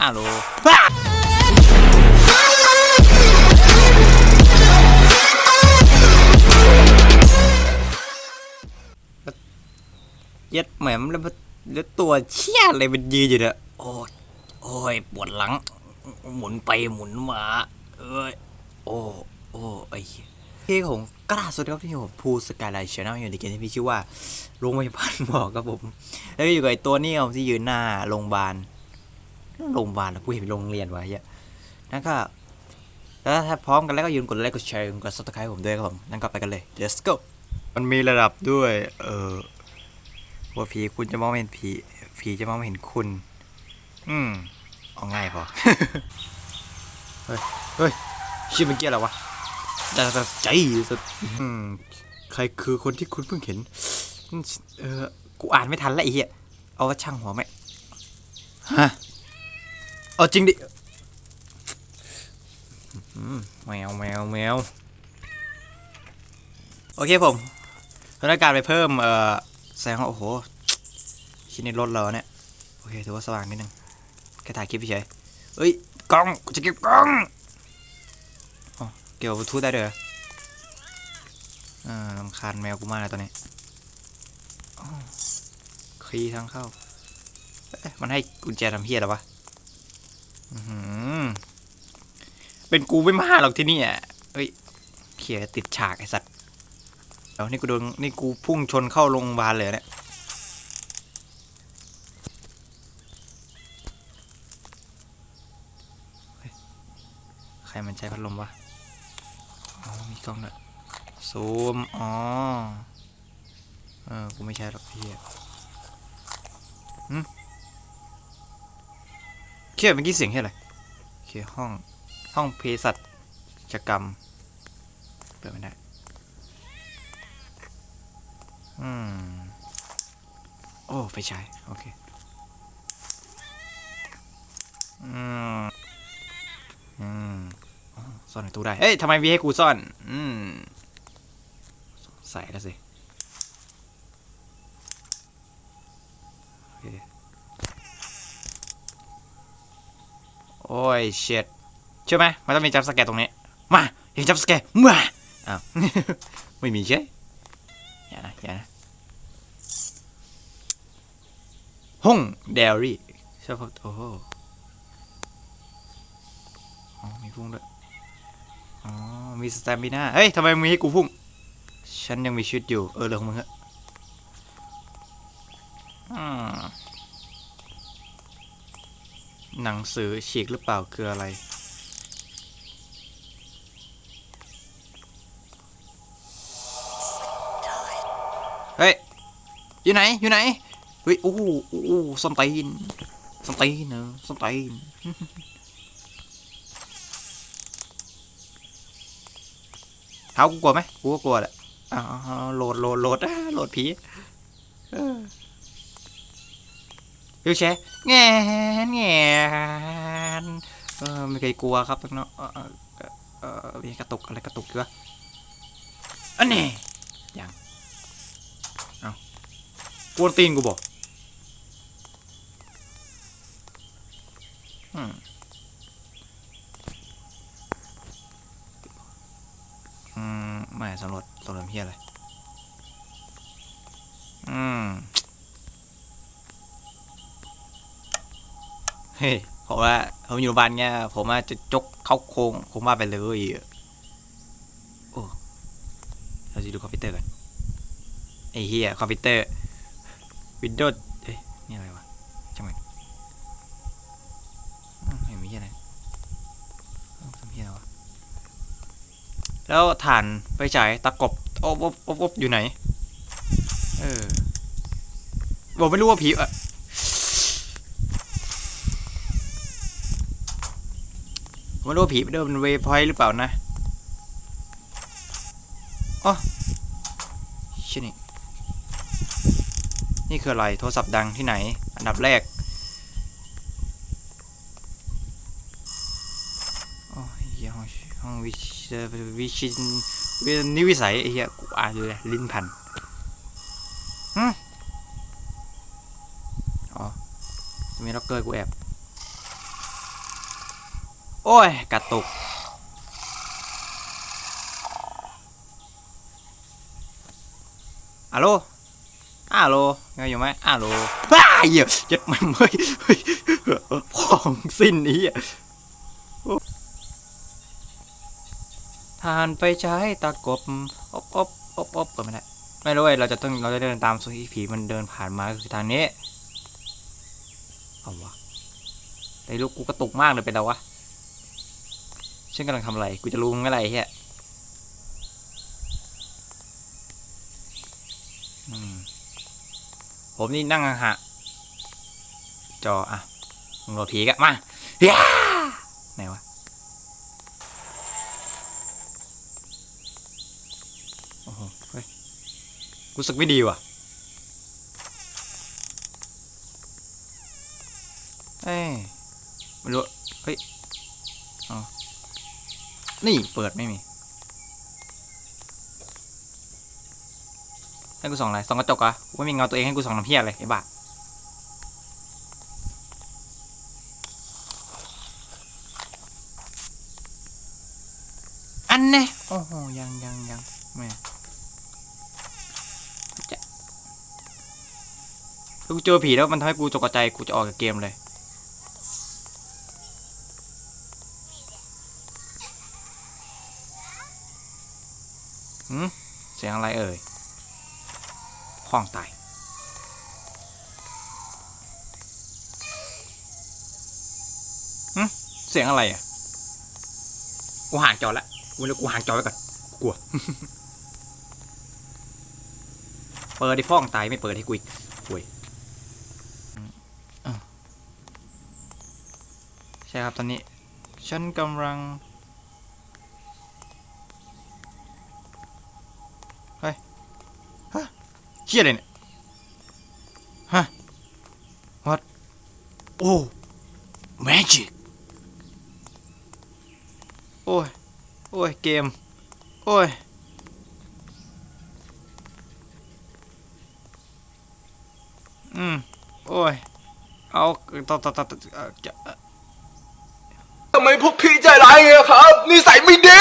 ฮัลโลเย็ดแหมมแล้วแล้วตัวเชี่ยอะไรมันยืนอยู่เนี่ยโอ้ยโอ้ยปวดหลัง หมุนไปหมุนมา เอ้ยโอ้โอ้ไอ้เหี้ยเฮ้ยผมกล้าสวัสดีครับที่ผมภูสกายไลท์ชาแนลอยู่ในเกมที่มีชื่อว่าโรงพยาบาลหมอครับผม แล้วอยู่กับไอ้ตัวนี้ครับที่ยืนหน้าโรงพยาบาล โรงพยาบาลเหรอกูเห็นโรงเรียนไว้เหี้ยนั่นก็แล้วถ้าพร้อมกันแล้วก็ยืนกดไลค์กดแชร์กดซับสไครต์ผมด้วยครับผมนั่นก็ไปกันเลย let's go มันมีระดับด้วย เออว่าผีคุณจะมองไม่เห็นผีผีจะมองไม่เห็นคุณ อืมเอาง่ายพอ เฮ้ยเฮ้ยชื่อเมื่อกี้อะไรวะจะจะใจสุดอืมใครคือคนที่คุณเพิ่งเห็น เออกูอ่านไม่ทันละไอ้เหี้ยเอาว่าช่างหัวไหมฮะ เอาจริงดิอืมแมวแมวแมวโอเคผมสถานการณ์ไปเพิ่มเอ่อแสงโอ้โหชิ้นในรถเราเนี่ยโอเคถือว่าสว่างนิดนึงแค่ถ่ายคลิปเฉยเอ้ยกล้องกูจะเก็บกล้องอ๋อเกี่ยวกับบลูทูธได้ด้วยเหรออ่าลำคาญแมวกูมากเลยตอนนี้อ๋อคีย์ทางเข้าเอ๊ะมันให้กุญแจทำเฮียหรอวะอื้อหือ เป็นกูไม่มาหรอกที่นี่อะเฮ้ยเขียติดฉากไอ้สัตว์เดี๋ยวนี่กูโดนนี่กูพุ่งชนเข้าโรงพยาบาลเลยเนี่ยใครมันใช้พัดลมวะอ๋อมีกล้องด้วยซูม อ๋อ เออ กูไม่ใช่หรอกพี่หืม เครียเมื่อกี้เสียงแค่อะไรโอเคห้องห้องเภสัชกรรมเปิดไม่ได้อืมโอ้ไฟฉายโอเคอืมอืมอ๋อซ่อนในตู้ได้เอ้ยทำไมมีให้กูซ่อน อืมใส่แล้วสิ โอเค โอ้ยเช็ดเชื่อไหมมันต้องมีจับสแกร์ตรงนี้ มาเห็นจับสแกร์มาอ้าวไม่มีใช่อย่านะอย่านะห้องเดลี่ช่ปะโอ้โหอ๋อมีพุ่งด้วยอ๋อมีสแตมบิน่าเฮ้ยทำไมมีให้กูพุ่ง ฉันยังมีชีวิตอยู่ เออเรื่องของมึงฮะอืม หนังสือฉีกหรือเปล่าคืออะไร เฮ้ย อยู่ไหน อยู่ไหน เฮ้ย โอ้โหโอ้โหส้นตีนส้นตีนเนอะส้นตีนเท้ากูกลัวไหมกูก็กลัวแหละอ้าวโหลดโหลดโหลดโหลดผีเออ วิวแชร์แงนแงนเออไม่เคยกลัวครับเนาะเออเออเออเออมีกระตุกอะไรกระตุกอยู่วะอันนี้ยังเอากวนตีนกูบอกอืมอืมไม่สำรวจสำรวจเพี้ยอะไรอืม เฮ้ยผมว่าผมอยู่โรงพยาบาลเงี้ยผมว่าจะจกเข้าโคงผมว่าไปเลยโอ้เราจะดูคอมพิวเตอร์กันไอ้เฮียคอมพิวเตอร์ Windows เอ้ยนี่อะไรวะจังมันอืมไม่มีเฮียอะไรเอ้าทำเฮียวะแล้วฐานไฟฉายตะกบอ๊บอ๊บอบอบอยู่ไหนเออบอกไม่รู้ว่าผีเอะผม ไม่รู้ผีเดิมเป็นเวพอยต์หรือเปล่านะอ๋อชินี่นี่คืออะไร โทรศัพท์ดังที่ไหน อันดับแรกโอ้ยเหี้ยห้องห้องวิชวิชินนิวิสัยไอ้เหี้ยกูอ่านเลยลิ้นพันฮึอ๋อมีล็อกเกอร์กูแอบ โอ้ย กระตุกอัลโลอัลโลไงอยู่ไหมอัลโลว้าเหี้ยเจ็ดมันเฮ้ยเฮ้ยพองสิ้นนี้อะทานไปใช้ตะกบอบอบอบอบก็ไม่ได้ไม่รู้เว้ยเราจะต้องเราจะเดินตามสุฮีผีมันเดินผ่านมาคือทางนี้เอาวะไอ้ลูกกูกระตุกมากเลยเป็นไรวะ ฉันกำลังทำอะไร กูจะรู้มึงอะไรเฮียผมนี่นั่งห่างๆจออะมึงโหลดผีกันมาย่าไหนวะโอ้โหเฮ้ยกูรู้สึกไม่ดีว่ะเอ้ยไม่รู้เฮ้ยอ๋อ นี่เปิดไม่มีให้กูส่องอะไรส่องกระจกอะไม่มีเงาตัวเองให้กูส่องน้ำเพี้ยเลยไอ้บ้าอันเน่โอ้โหยังยังยังแม่ถ้ากูเจอผีแล้วมันทำให้กูตกใจกูจะออกจากเกมเลย หืมเสียงอะไรเอ่ยห้องตายเสียงอะไรอะ กูห่างจอละกูเลยกูห่างจอไว้ก่อนกูกลัว เปิดที่ห้องตายไม่เปิดให้กูอีกคุยใช่ครับตอนนี้ ฉันกำลัง เชี่ยอะไรเนี่ย ฮะ what โอ้ magic โอ้ย โอ้ย เกม โอ้ย อืม โอ้ย เอาต่อต่อต่อจะทำไมพวกพี่ใจร้ายไงครับนิสัยไม่ดี